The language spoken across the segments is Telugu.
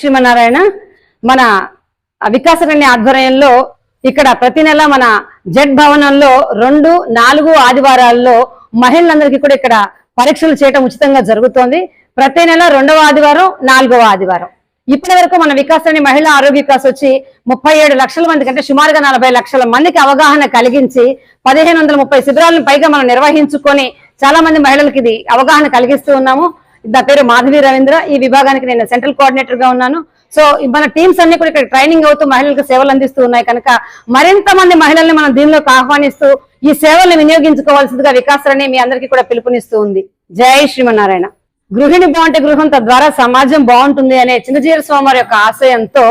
శ్రీమన్నారాయణ మన వికాసరణ్య ఆధ్వర్యంలో ఇక్కడ ప్రతి నెల మన జడ్ భవనంలో రెండు నాలుగు ఆదివారాల్లో మహిళలందరికీ కూడా ఇక్కడ పరీక్షలు చేయటం ఉచితంగా జరుగుతోంది. ప్రతి నెల రెండవ ఆదివారం నాలుగవ ఆదివారం. ఇప్పటి వరకు మన వికాసాన్ని మహిళా ఆరోగ్య వికాస్ వచ్చి ముప్పై ఏడు లక్షల మంది కంటే సుమారుగా నలభై లక్షల మందికి అవగాహన కలిగించి పదిహేను వందల ముప్పై శిబిరాలను పైగా మనం నిర్వహించుకొని చాలా మంది మహిళలకు ఇది అవగాహన కలిగిస్తూ ఉన్నాము. నా పేరు మాధవి రవీంద్ర. ఈ విభాగానికి నేను సెంట్రల్ కోఆర్డినేటర్గా ఉన్నాను. సో మన టీమ్స్ అన్ని కూడా ఇక్కడ ట్రైనింగ్ అవుతూ మహిళలకు సేవలు అందిస్తూ ఉన్నాయి. కనుక మరింత మంది మహిళల్ని మనం దీనిలోకి ఆహ్వానిస్తూ ఈ సేవల్ని వినియోగించుకోవాల్సిందిగా వికాసాలని మీ అందరికీ కూడా పిలుపునిస్తూ ఉంది. జై శ్రీమన్నారాయణ. గృహిణి బాగుంటే గృహం తద్వారా సమాజం బాగుంటుంది అనే చిన్నజీర స్వామి యొక్క ఆశయంతో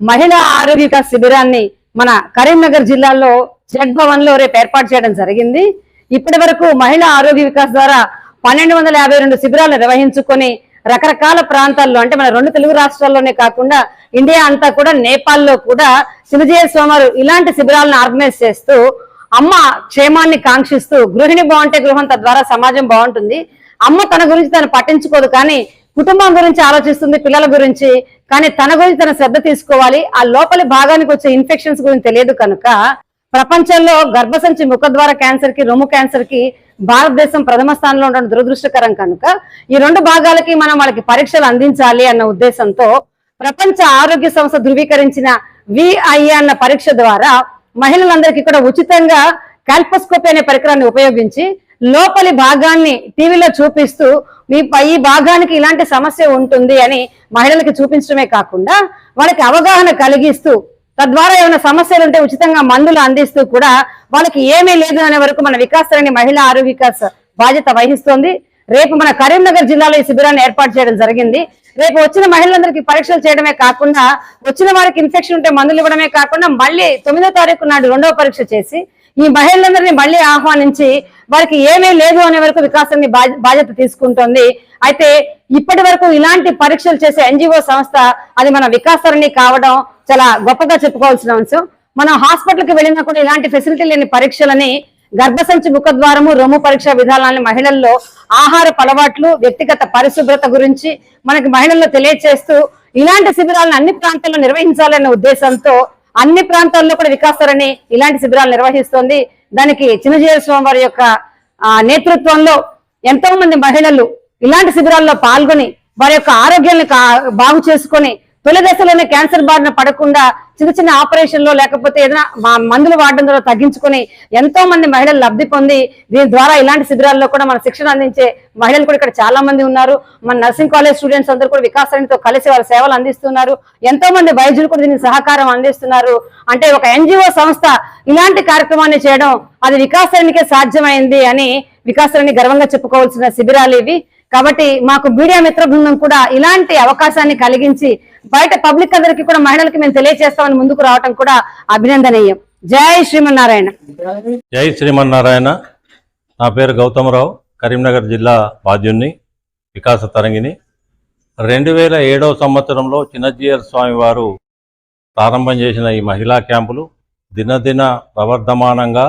మహిళా ఆరోగ్య శిబిరాన్ని మన కరీంనగర్ జిల్లాలో జడ్ భవన్లో రేపు ఏర్పాటు చేయడం జరిగింది. ఇప్పటి వరకు మహిళా ఆరోగ్య వికాస్ ద్వారా పన్నెండు వందల యాభై రెండు శిబిరాలు నిర్వహించుకొని రకరకాల ప్రాంతాల్లో అంటే మన రెండు తెలుగు రాష్ట్రాల్లోనే కాకుండా ఇండియా అంతా కూడా నేపాల్లో కూడా శివజయ స్వామి ఇలాంటి శిబిరాలను ఆర్గనైజ్ చేస్తూ అమ్మ క్షేమాన్ని కాంక్షిస్తూ గృహిణి బాగుంటే గృహం తద్వారా సమాజం బాగుంటుంది. అమ్మ తన గురించి తను పట్టించుకోదు కానీ కుటుంబం గురించి ఆలోచిస్తుంది పిల్లల గురించి కానీ తన గురించి తన శ్రద్ధ తీసుకోవాలి. ఆ లోపలి భాగానికి వచ్చే ఇన్ఫెక్షన్స్ గురించి తెలియదు కనుక ప్రపంచంలో గర్భసంచి ముఖద్వార క్యాన్సర్కి రొమ్ము క్యాన్సర్కి భారతదేశం ప్రథమ స్థానంలో ఉండడం దురదృష్టకరం కనుక ఈ రెండు భాగాలకి మనం వాళ్ళకి పరీక్షలు అందించాలి అన్న ఉద్దేశంతో ప్రపంచ ఆరోగ్య సంస్థ ధృవీకరించిన విఐ అన్న పరీక్ష ద్వారా మహిళలందరికీ కూడా ఉచితంగా కాల్పోస్కోపీ అనే పరికరాన్ని ఉపయోగించి లోపలి భాగాన్ని టీవీలో చూపిస్తూ మీ ఈ భాగానికి ఇలాంటి సమస్య ఉంటుంది అని మహిళలకి చూపించడమే కాకుండా వాళ్ళకి అవగాహన కలిగిస్తూ తద్వారా ఏమైనా సమస్యలు ఉంటే ఉచితంగా మందులు అందిస్తూ కూడా వాళ్ళకి ఏమీ లేదు అనే వరకు మన వికాసాన్ని మహిళా ఆరోగ్య వికాస్ బాధ్యత వహిస్తోంది. రేపు మన కరీంనగర్ జిల్లాలో ఈ శిబిరాన్ని ఏర్పాటు చేయడం జరిగింది. రేపు వచ్చిన మహిళలందరికీ పరీక్షలు చేయడమే కాకుండా వచ్చిన వారికి ఇన్ఫెక్షన్ ఉంటే మందులు ఇవ్వడమే కాకుండా మళ్ళీ తొమ్మిదో తారీఖు నాడు రెండవ పరీక్ష చేసి ఈ మహిళలందరినీ మళ్ళీ ఆహ్వానించి వారికి ఏమీ లేదు అనే వరకు వికాసాన్ని బాధ్యత తీసుకుంటోంది. అయితే ఇప్పటి వరకు ఇలాంటి పరీక్షలు చేసే ఎన్జిఓ సంస్థ అది మన వికాసాన్ని కావడం చాలా గొప్పగా చెప్పుకోవాల్సిన అంశం. మనం హాస్పిటల్కి వెళ్ళినా కూడా ఇలాంటి ఫెసిలిటీ లేని పరీక్షలని గర్భసంచి ముఖద్వారము రొమ్ము పరీక్ష విధానాన్ని మహిళల్లో ఆహార అలవాట్లు వ్యక్తిగత పరిశుభ్రత గురించి మనకి మహిళల్లో తెలియచేస్తూ ఇలాంటి శిబిరాలను అన్ని ప్రాంతాల్లో నిర్వహించాలనే ఉద్దేశంతో అన్ని ప్రాంతాల్లో కూడా వికాసాలని ఇలాంటి శిబిరాలు నిర్వహిస్తోంది. దానికి చిన్నజీవ స్వామి వారి యొక్క నేతృత్వంలో ఎంతో మంది మహిళలు ఇలాంటి శిబిరాల్లో పాల్గొని వారి యొక్క ఆరోగ్యాన్ని కా- బాగు చేసుకొని తొలి దశలోనే క్యాన్సర్ బారిన పడకుండా చిన్న చిన్న ఆపరేషన్లో లేకపోతే ఏదైనా మందులు వాడడం ద్వారా తగ్గించుకొని ఎంతో మంది మహిళలు లబ్ధి పొంది దీని ద్వారా ఇలాంటి శిబిరాల్లో కూడా మన శిక్షణ అందించే మహిళలు కూడా ఇక్కడ చాలా మంది ఉన్నారు. మన నర్సింగ్ కాలేజ్ స్టూడెంట్స్ అందరూ కూడా వికాసానితో కలిసి వారి సేవలు అందిస్తున్నారు. ఎంతో మంది వైద్యులు కూడా దీనికి సహకారం అందిస్తున్నారు. అంటే ఒక ఎన్జిఓ సంస్థ ఇలాంటి కార్యక్రమాన్ని చేయడం అది వికాసానికే సాధ్యమైంది అని వికాసాన్ని గర్వంగా చెప్పుకోవాల్సిన శిబిరాలు ఇవి. కాబట్టి మాకు మీడియా మిత్ర బృందం కూడా ఇలాంటి అవకాశాన్ని కలిగించి బయట పబ్లిక్ అందరికి కూడా మహిళలకి మేము తెలియజేస్తామని ముందుకు రావటం కూడా అభినందనీయం. జై శ్రీమన్నారాయణ. జై శ్రీమన్నారాయణ. నా పేరు గౌతమరావు కరీంనగర్ జిల్లా బాధ్యుణ్ణి వికాస తరంగిని రెండు వేల ఏడవ సంవత్సరంలో చిన్నజీయర్ స్వామి వారు ప్రారంభం చేసిన ఈ మహిళా క్యాంపులు దినదిన ప్రవర్ధమానంగా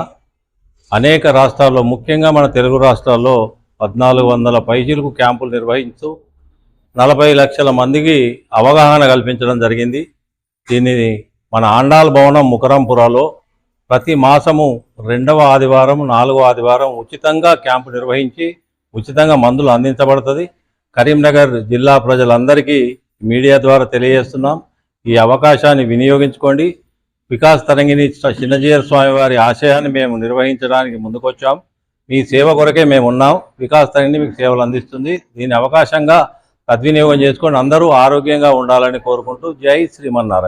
అనేక రాష్ట్రాల్లో ముఖ్యంగా మన తెలుగు రాష్ట్రాల్లో పద్నాలుగు వందల పైచీలకు క్యాంపులు నిర్వహిస్తూ నలభై లక్షల మందికి అవగాహన కల్పించడం జరిగింది. దీనిని మన ఆండాల్ భవనం ముకరంపురాలో ప్రతి మాసము రెండవ ఆదివారం నాలుగవ ఆదివారం ఉచితంగా క్యాంపు నిర్వహించి ఉచితంగా మందులు అందించబడుతుంది. కరీంనగర్ జిల్లా ప్రజలందరికీ మీడియా ద్వారా తెలియజేస్తున్నాం. ఈ అవకాశాన్ని వినియోగించుకోండి. వికాస్ తరంగిణి చిన్నజీయర్ స్వామి వారి ఆశయాన్ని మేము నిర్వహించడానికి ముందుకొచ్చాం. మీ సేవ కొరకే మేము ఉన్నాం వికాస్ తరంగిణి మీకు సేవలు అందిస్తుంది. దీని అవకాశంగా సద్వినియోగం చేసుకొని అందరూ ఆరోగ్యంగా ఉండాలని కోరుకుంటూ జై శ్రీమన్నారాయణ.